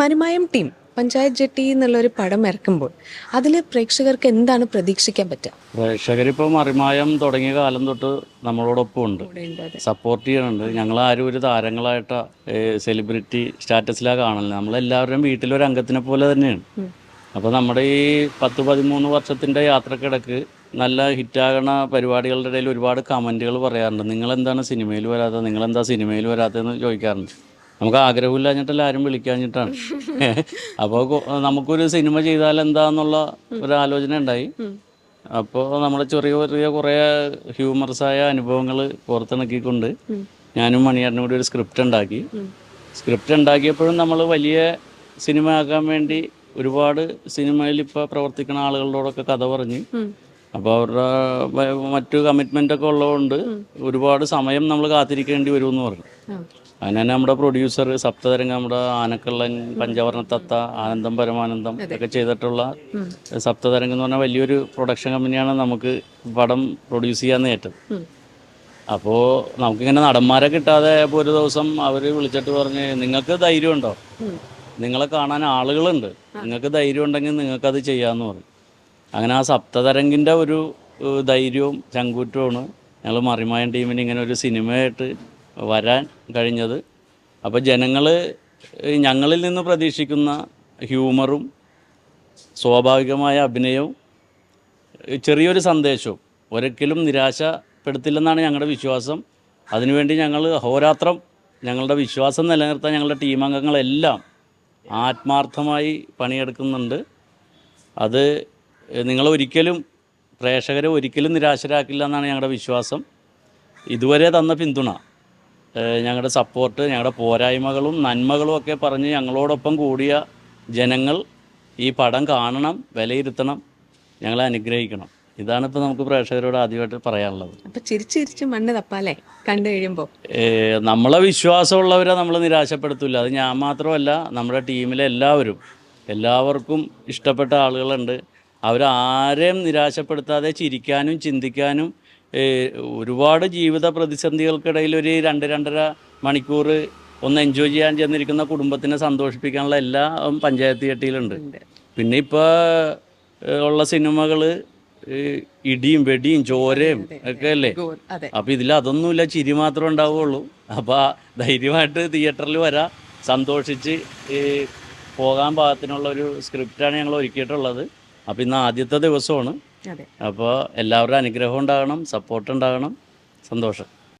മനുമായം team panchayat jetty എന്നുള്ള ഒരു പടം ഇറക്കുമ്പോൾ അതിൽ പ്രേക്ഷകർക്ക് എന്താണ് പ്രതീക്ഷിക്കാൻ പറ്റുക? പ്രേക്ഷകരിപ്പോൾ മറിമായം തുടങ്ങിയ കാലം തൊട്ട് നമ്മളോടൊപ്പം ഉണ്ട്. സപ്പോർട്ട് ചെയ്യുന്നുണ്ട് ഞങ്ങൾ ആരും ഒരു താരങ്ങളായിട്ട് സെലിബ്രിറ്റി സ്റ്റാറ്റസിലാണ് കാണുന്നത് നമ്മളെല്ലാവരുടെയും വീട്ടിലൊരു അംഗത്തിനെ പോലെ തന്നെയാണ്. അപ്പോൾ നമ്മുടെ ഈ പത്ത് പതിമൂന്ന് വർഷത്തിന്റെ യാത്രക്കിടക്ക് നല്ല ഹിറ്റാകണ പരിപാടികളുടെ ഇടയിൽ ഒരുപാട് കമന്റുകൾ പറയാറുണ്ട്. നിങ്ങളെന്താണ് സിനിമയിൽ വരാത്തത്? നിങ്ങളെന്താ സിനിമയിൽ വരാത്തതെന്ന് ചോദിക്കാറുണ്ട്. നമുക്ക് ആഗ്രഹമില്ലാഞ്ഞിട്ടല്ല ആരും വിളിക്കാഞ്ഞിട്ടാണ്. അപ്പോൾ നമുക്കൊരു സിനിമ ചെയ്താൽ എന്താന്നുള്ള ഒരു ആലോചന ഉണ്ടായി. അപ്പോൾ നമ്മുടെ ചെറിയ ചെറിയ കുറേ ഹ്യൂമറസായ അനുഭവങ്ങൾ പുറത്തിണക്കിക്കൊണ്ട് ഞാനും മണിയാറിനും കൂടി ഒരു സ്ക്രിപ്റ്റ് ഉണ്ടാക്കി. സ്ക്രിപ്റ്റ് ഉണ്ടാക്കിയപ്പോഴും നമ്മൾ വലിയ സിനിമ ആക്കാൻ വേണ്ടി ഒരുപാട് സിനിമയിൽ ഇപ്പോൾ പ്രവർത്തിക്കുന്ന ആളുകളോടൊക്കെ കഥ പറഞ്ഞ് അപ്പോൾ അവരുടെ മറ്റു കമ്മിറ്റ്മെന്റ് ഒക്കെ ഉള്ളതുകൊണ്ട് ഒരുപാട് സമയം നമ്മൾ കാത്തിരിക്കേണ്ടി വരുമെന്ന് പറഞ്ഞു. അതിന് തന്നെ നമ്മുടെ പ്രൊഡ്യൂസർ സപ്തതരംഗം നമ്മുടെ ആനക്കള്ളൻ പഞ്ചവർണ തത്ത ആനന്ദം പരമാനന്ദം ഒക്കെ ചെയ്തിട്ടുള്ള സപ്തതരംഗം എന്ന് പറഞ്ഞാൽ വലിയൊരു പ്രൊഡക്ഷൻ കമ്പനിയാണ് നമുക്ക് പടം പ്രൊഡ്യൂസ് ചെയ്യാൻ നേട്ടത് അപ്പോൾ നമുക്കിങ്ങനെ നടന്മാരെ കിട്ടാതെ ഇപ്പോൾ ഒരു ദിവസം അവർ വിളിച്ചിട്ട് പറഞ്ഞ് നിങ്ങൾക്ക് ധൈര്യമുണ്ടോ? നിങ്ങളെ കാണാൻ ആളുകളുണ്ട്. നിങ്ങൾക്ക് ധൈര്യം ഉണ്ടെങ്കിൽ നിങ്ങൾക്കത് ചെയ്യാമെന്ന് പറഞ്ഞു. അങ്ങനെ ആ സപ്തതരംഗിന്റെ ഒരു ധൈര്യവും ചങ്കൂറ്റവുമാണ് ഞങ്ങൾ മറിമായൻ ടീമിന് ഇങ്ങനെ ഒരു സിനിമയായിട്ട് വരാൻ കഴിഞ്ഞത്. അപ്പോൾ ജനങ്ങൾ ഞങ്ങളിൽ നിന്ന് പ്രതീക്ഷിക്കുന്ന ഹ്യൂമറും സ്വാഭാവികമായ അഭിനയവും ചെറിയൊരു സന്ദേശവും ഒരിക്കലും നിരാശപ്പെടുത്തില്ലെന്നാണ് ഞങ്ങളുടെ വിശ്വാസം. അതിനുവേണ്ടി ഞങ്ങൾ അഹോരാത്രം ഞങ്ങളുടെ വിശ്വാസം നിലനിർത്താൻ ഞങ്ങളുടെ ടീം അംഗങ്ങളെല്ലാം ആത്മാർത്ഥമായി പണിയെടുക്കുന്നുണ്ട്. അത് നിങ്ങൾ ഒരിക്കലും പ്രേക്ഷകരെ ഒരിക്കലും നിരാശരാക്കില്ല എന്നാണ് ഞങ്ങളുടെ വിശ്വാസം. ഇതുവരെ തന്ന പിന്തുണ ഞങ്ങളുടെ സപ്പോർട്ട് ഞങ്ങളുടെ പോരായ്മകളും നന്മകളും ഒക്കെ പറഞ്ഞ് ഞങ്ങളോടൊപ്പം കൂടിയ ജനങ്ങൾ ഈ പടം കാണണം വിലയിരുത്തണം ഞങ്ങളെ അനുഗ്രഹിക്കണം. ഇതാണ് ഇപ്പോൾ നമുക്ക് പ്രേക്ഷകരോട് ആദ്യമായിട്ട് പറയാനുള്ളത്. അപ്പൊ ചിരിച്ച് ചിരിച്ച് മണ്ണ് തപ്പാലേ കണ്ടു കഴിയുമ്പോൾ നമ്മളെ വിശ്വാസമുള്ളവരെ നമ്മൾ നിരാശപ്പെടുത്തില്ല അത് ഞാൻ മാത്രമല്ല നമ്മുടെ ടീമിലെ എല്ലാവരും എല്ലാവർക്കും ഇഷ്ടപ്പെട്ട ആളുകളുണ്ട്. അവരാരെയും നിരാശപ്പെടുത്താതെ ചിരിക്കാനും ചിന്തിക്കാനും ഒരുപാട് ജീവിത പ്രതിസന്ധികൾക്കിടയിൽ ഒരു രണ്ട് രണ്ടര മണിക്കൂർ ഒന്ന് എൻജോയ് ചെയ്യാൻ ചെന്നിരിക്കുന്ന കുടുംബത്തിനെ സന്തോഷിപ്പിക്കാനുള്ള എല്ലാ പഞ്ചായത്ത് ചട്ടിയിലുണ്ട് പിന്നെ ഇപ്പോൾ ഉള്ള സിനിമകൾ ഇടിയും വെടിയും ചോരയും ഒക്കെ അല്ലേ? അപ്പം ഇതിൽ അതൊന്നുമില്ല ചിരി മാത്രമേ ഉണ്ടാവുകയുള്ളൂ. അപ്പോൾ ധൈര്യമായിട്ട് തിയേറ്ററിൽ വരാം സന്തോഷിച്ച് ഈ പോകാൻ പാകത്തിനുള്ള ഒരു സ്ക്രിപ്റ്റാണ് ഞങ്ങൾ ഒരുക്കിയിട്ടുള്ളത്. അപ്പോൾ ഇന്ന് ആദ്യത്തെ ദിവസമാണ്. അപ്പോൾ എല്ലാവരുടെ അനുഗ്രഹം ഉണ്ടാകണം സപ്പോർട്ട് ഉണ്ടാകണം. സന്തോഷം.